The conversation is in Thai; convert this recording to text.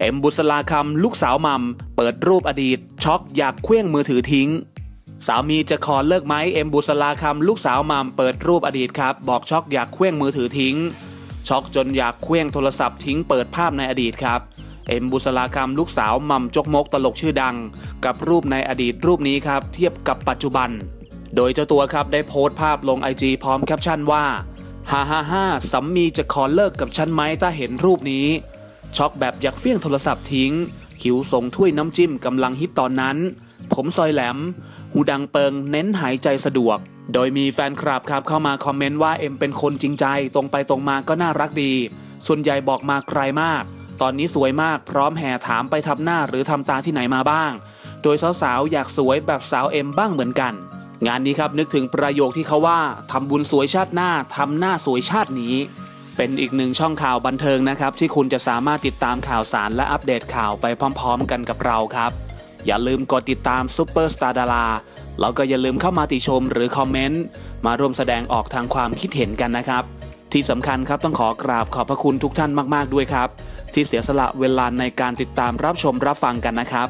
เอ็มบุษลาคำลูกสาวมัมเปิดรูปอดีต ช็อกอยากเคลื่องมือถือทิ้ง สามีจะขอเลิกไหมเอ็มบุษลาคำลูกสาวมัมเปิดรูปอดีตครับ บอกช็อกอยากเคลื่องมือถือทิ้ง ช็อกจนอยากเคลื่องโทรศัพท์ทิ้งเปิดภาพในอดีตครับเอ็มบุษลาคำลูกสาวมัมจกมกตลกชื่อดัง กับรูปในอดีตรูปนี้ครับเทียบกับปัจจุบัน โดยเจ้าตัวครับได้โพสต์ภาพลงไอจีพร้อมแคปชั่นว่าฮ่าฮ่าฮ่าสามีจะขอเลิกกับฉันไหมถ้าเห็นรูปนี้ ช็อกแบบอยากเฟี้ยงโทรศัพท์ทิ้ง คิวส่งถ้วยน้ำจิ้มกำลังฮิตตอนนั้น ผมซอยแหลม หูดังเปิงเน้นหายใจสะดวก โดยมีแฟนคลับครับเข้ามาคอมเมนต์ว่าเอ็มเป็นคนจริงใจ ตรงไปตรงมาก็น่ารักดี ส่วนใหญ่บอกมาไกลมาก ตอนนี้สวยมากพร้อมแห่ถามไปทำหน้าหรือทำตาที่ไหนมาบ้าง โดยสาวๆอยากสวยแบบสาวเอ็มบ้างเหมือนกันงานนี้ครับนึกถึงประโยคที่เขาว่าทำบุญสวยชาติหน้าทำหน้าสวยชาตินี้ เป็นอีกหนึ่งช่องข่าวบันเทิงนะครับ ที่คุณจะสามารถติดตามข่าวสารและอัปเดตข่าวไปพร้อม ๆ กันกับเราครับ อย่าลืมกดติดตามซุปเปอร์สตาร์ดาราแล้วก็อย่าลืมเข้ามาติชมหรือคอมเมนต์มาร่วมแสดงออกทางความคิดเห็นกันนะครับ ที่สำคัญครับต้องขอกราบขอบพระคุณทุกท่านมากๆด้วยครับ ที่เสียสละเวลาในการติดตามรับชมรับฟังกันนะครับ